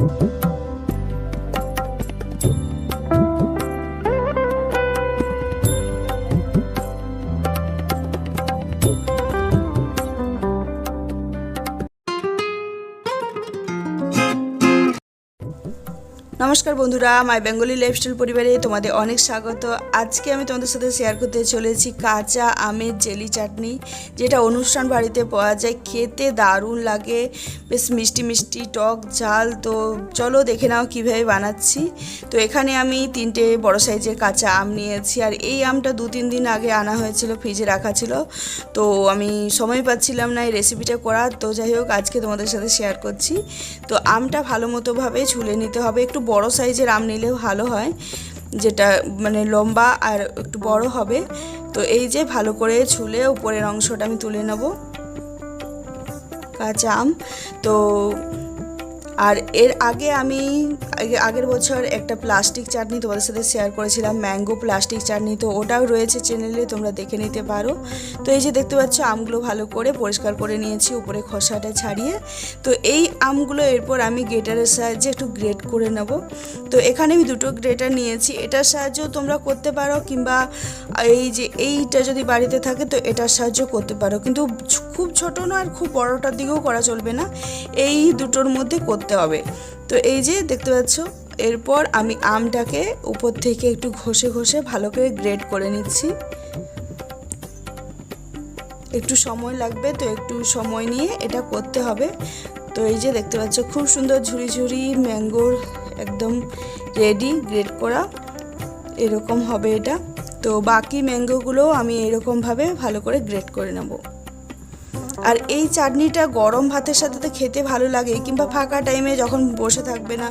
Thank you. নমস্কার বন্ধুরা মাই Bengali lifestyle পরিবারে তোমাদের অনেক স্বাগত। আজকে আমি তোমাদের সাথে শেয়ার করতে চলেছি কাঁচা আমের জেলি চাটনি, যেটা অনুষ্ঠান বাড়িতে পাওয়া যায়। খেতে দারুণ লাগে, বেশ মিষ্টি মিষ্টি, টক ঝাল। তো চলো দেখে নাও কীভাবে বানাচ্ছি। তো এখানে আমি তিনটে বড় সাইজের কাঁচা আম নিয়েছি, আর এই আমটা দু তিন দিন আগে আনা হয়েছিল, ফ্রিজে রাখা ছিল। তো আমি সময় পাচ্ছিলাম না এই রেসিপিটা করার। তো যাই হোক, আজকে তোমাদের সাথে শেয়ার করছি। তো আমটা ভালো মতোভাবে ছুলে নিতে হবে, একটু বড় সাইজের আম নিলেও ভালো হয়, যেটা মানে লম্বা আর একটু বড় হবে। তো এই যে ভালো করে ছুলে উপরের অংশটা আমি তুলে নেব। কাঁচা আম। তো আর এর আগে আমি আগের বছর একটা প্লাস্টিক চাটনি তোমাদের সাথে শেয়ার করেছিলাম ম্যাঙ্গো প্লাস্টিক চাটনি, তো ওটাও রয়েছে চ্যানেলে তোমরা দেখে নিতে পারো। তো এই যে দেখতে পাচ্ছ, আমগুলো ভালো করে পরিষ্কার করে নিয়েছি, উপরে খোসাটা ছাড়িয়ে। তো এই আমগুলো এরপর আমি গ্রেটারের সাহায্যে একটু গ্রেট করে নেব। তো এখানে আমি দুটো গ্রেটার নিয়েছি, এটার সাহায্যেও তোমরা করতে পারো, কিংবা এই যে এইটা যদি বাড়িতে থাকে, তো এটার সাহায্য করতে পারো। কিন্তু খুব ছোট না আর খুব বড়টার দিকেও করা চলবে না। এই দুটোর মধ্যে করতে হবে। তো এই যে দেখতে পাচ্ছ, এরপর আমি আমটাকে উপর থেকে একটু ঘষে ঘষে ভালো করে গ্রেড করে নিচ্ছি। একটু সময় লাগবে, তো একটু সময় নিয়ে এটা করতে হবে। তো এই যে দেখতে পাচ্ছ, খুব সুন্দর ঝুড়ি ঝুড়ি ম্যাঙ্গোর একদম রেডি গ্রেড করা। এরকম হবে এটা। তো বাকি ম্যাঙ্গোগুলো আমি এরকমভাবে ভালো করে গ্রেড করে নেব। আর এই চাটনিটা গরম ভাতের সাথে তো খেতে ভালো লাগে, কিংবা ফাঁকা টাইমে যখন বসে থাকবে না,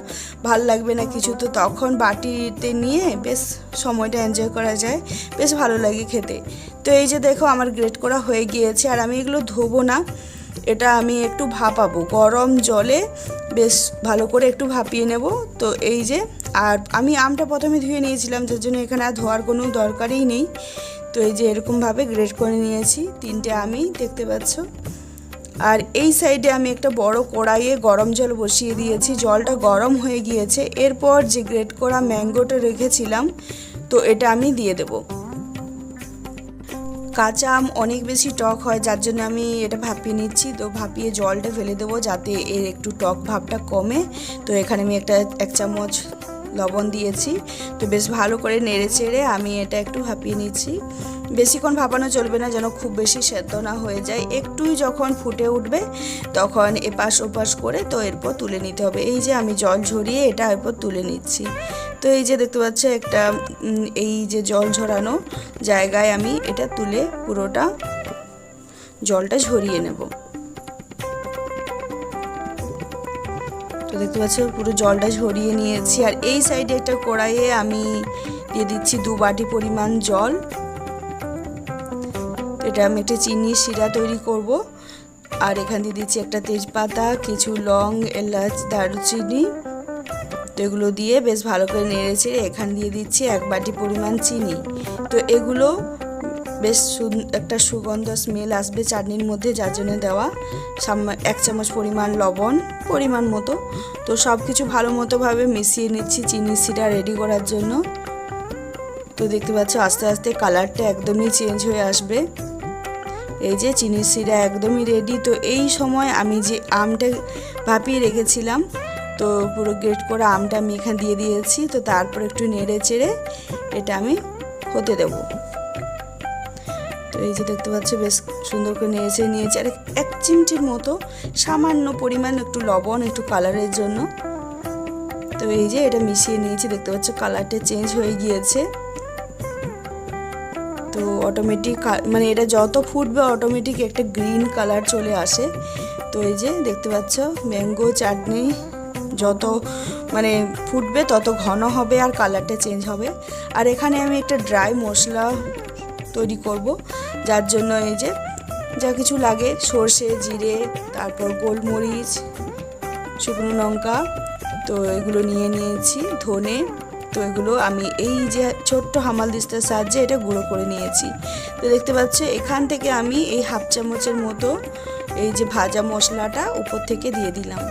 ভালো লাগবে না কিছু, তো তখন বাটিতে নিয়ে বেশ সময়টা এনজয় করা যায়, বেশ ভালো লাগে খেতে। তো এই যে দেখো আমার গ্রেট করা হয়ে গিয়েছে, আর আমি এগুলো ধোবো না, এটা আমি একটু ভাপাবো। গরম জলে বেশ ভালো করে একটু ভাপিয়ে নেব। তো এই যে, আর আমি আমটা প্রথমে ধুয়ে নিয়েছিলাম, যার জন্য এখানে আর ধোয়ার কোনো দরকারই নেই। তো এই যে এরকমভাবে গ্রেড করে নিয়েছি, তিনটে আমি দেখতে পাচ্ছ। আর এই সাইডে আমি একটা বড় কড়াইয়ে গরম জল বসিয়ে দিয়েছি, জলটা গরম হয়ে গিয়েছে। এরপর যে গ্রেড করা ম্যাঙ্গোটা রেখেছিলাম, তো এটা আমি দিয়ে দেবো। কাঁচা আম অনেক বেশি টক হয়, যার জন্য আমি এটা ভাপিয়ে নিচ্ছি। তো ভাপিয়ে জলটা ফেলে দেবো যাতে এর একটু টক ভাবটা কমে। তো এখানে আমি একটা, এক চামচ লবণ দিয়েছি। তো বেশ ভালো করে নেড়ে চেড়ে আমি এটা একটু ভাপিয়ে নিচ্ছি। বেশিক্ষণ ভাপানো চলবে না, যেন খুব বেশি সেদ্ধ না হয়ে যায়। একটুই যখন ফুটে উঠবে, তখন এপাশ ওপাশ করে তো এরপর তুলে নিতে হবে। এই যে আমি জল ঝরিয়ে এটা এরপর তুলে নিচ্ছি। তো এই যে দেখতে পাচ্ছ একটা এই যে জল ঝরানো জায়গায় আমি এটা তুলে পুরোটা জলটা ঝরিয়ে নেব। তো দেখতে পাচ্ছ, পুরো জলটা ঝরিয়ে নিয়েছি। আর এই সাইডে একটা কড়াইয়ে আমি দিয়ে দিচ্ছি দু বাটি পরিমাণ জল। এটা আমি একটা চিনি শিরা তৈরি করব। আর এখান দিয়ে দিচ্ছি একটা তেজপাতা, কিছু লং, এলাচ, দারুচিনি। তো এগুলো দিয়ে বেশ ভালো করে নেড়েছে এখান দিয়ে দিচ্ছি এক বাটি পরিমাণ চিনি। তো এগুলো বেশ একটা সুগন্ধ স্মেল আসবে চাটনির মধ্যে, যার জন্য দেওয়া এক চামচ পরিমাণ লবণ, পরিমাণ মতো। তো সব কিছু ভালো মতোভাবে মিশিয়ে নিচ্ছি চিনি সিটা রেডি করার জন্য। তো দেখতে পাচ্ছ, আস্তে আস্তে কালারটা একদমই চেঞ্জ হয়ে আসবে। এই যে চিনির সিরা একদমই রেডি তো এই সময় আমি যে আমটা ভাপিয়ে রেখেছিলাম, তো পুরো গ্রেট করা আমটা আমি এখানে দিয়ে দিয়েছি। তো তারপর একটু নেড়ে চেড়ে এটা আমি হতে দেব। এই যে দেখতে পাচ্ছ, বেশ সুন্দর করে নেড়েছে নিয়েছে। আর এক চিমটির মতো সামান্য পরিমাণ একটু লবণ, একটু কালারের জন্য। তো এই যে এটা মিশিয়ে নিয়েছি, দেখতে পাচ্ছ কালারটা চেঞ্জ হয়ে গিয়েছে। তো অটোমেটিক মানে এটা যত ফুটবে অটোমেটিক একটা গ্রিন কালার চলে আসে। তো এই যে দেখতে পাচ্ছ ম্যাঙ্গো চাটনি যত মানে ফুটবে তত ঘন হবে আর কালারটা চেঞ্জ হবে। আর এখানে আমি একটা ড্রাই মশলা তৈরি করব। যার জন্য এই যে যা কিছু লাগে, সর্ষে, জিরে, তারপর গোলমরিচ, শুকনো লঙ্কা, তো এগুলো নিয়ে নিয়েছি, ধনে। তো এগুলো আমি এই যে ছোট্ট হামাল দিস্তার সাহায্যে এটা গুঁড়ো করে নিয়েছি। তো দেখতে পাচ্ছ, এখান থেকে আমি এই হাফ চামচের মতো এই যে ভাজা মশলাটা উপর থেকে দিয়ে দিলাম।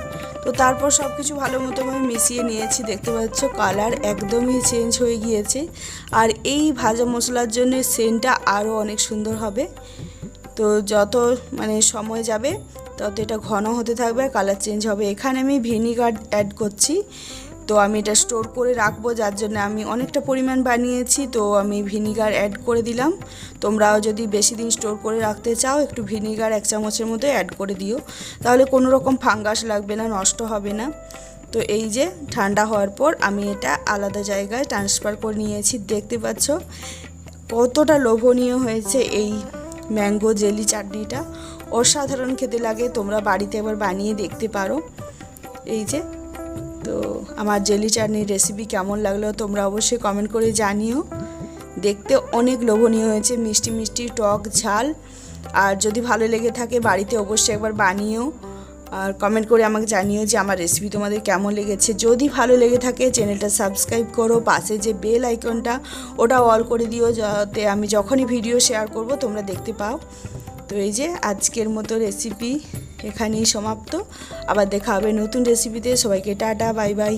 তো তারপর সব কিছু ভালো মতো আমি মিশিয়ে নিয়েছি, দেখতে পাচ্ছ কালার একদমই চেঞ্জ হয়ে গিয়েছে। আর এই ভাজা মশলার জন্য সেন্টটা আরও অনেক সুন্দর হবে। তো যত মানে সময় যাবে, তত এটা ঘন হতে থাকবে আর কালার চেঞ্জ হবে। এখানে আমি ভিনিগার অ্যাড করছি। তো আমি এটা স্টোর করে রাখব, যার জন্য আমি অনেকটা পরিমাণ বানিয়েছি। তো আমি ভিনিগার অ্যাড করে দিলাম। তোমরাও যদি বেশি দিন স্টোর করে রাখতে চাও, একটু ভিনিগার এক চামচের মতো অ্যাড করে দিও। তাহলে কোনো রকম ফাঙ্গাস লাগবে না, নষ্ট হবে না। তো এই যে, ঠান্ডা হওয়ার পর আমি এটা আলাদা জায়গায় ট্রান্সফার করে নিয়েছি। দেখতে পাচ্ছ, কতটা লোভনীয় হয়েছে এই ম্যাঙ্গো জেলি চাটনিটা। অসাধারণ খেতে লাগে, তোমরা বাড়িতে একবার বানিয়ে দেখতে পারো। এই যে তো আমার জেলি চাটনির রেসিপি কেমন লাগল তোমরা অবশ্যই কমেন্ট করে জানিও। দেখতে অনেক লোভনীয় হয়েছে, মিষ্টি মিষ্টি টক ঝাল। আর যদি ভালো লেগে থাকে বাড়িতে অবশ্যই একবার বানিও। আর কমেন্ট করে আমাকে জানিও যে আমার রেসিপি তোমাদের কেমন লেগেছে। যদি ভালো লেগে থাকে চ্যানেলটা সাবস্ক্রাইব করো, পাশে যে বেল আইকনটা ওটা অল করে দিও যাতে আমি যখনই ভিডিও শেয়ার করব তোমরা দেখতে পাও। তো এই যে আজকের মতো রেসিপি এখানেই সমাপ্ত। আবার দেখা হবে নতুন রেসিপিতে সবাইকে টাটা বাই বাই।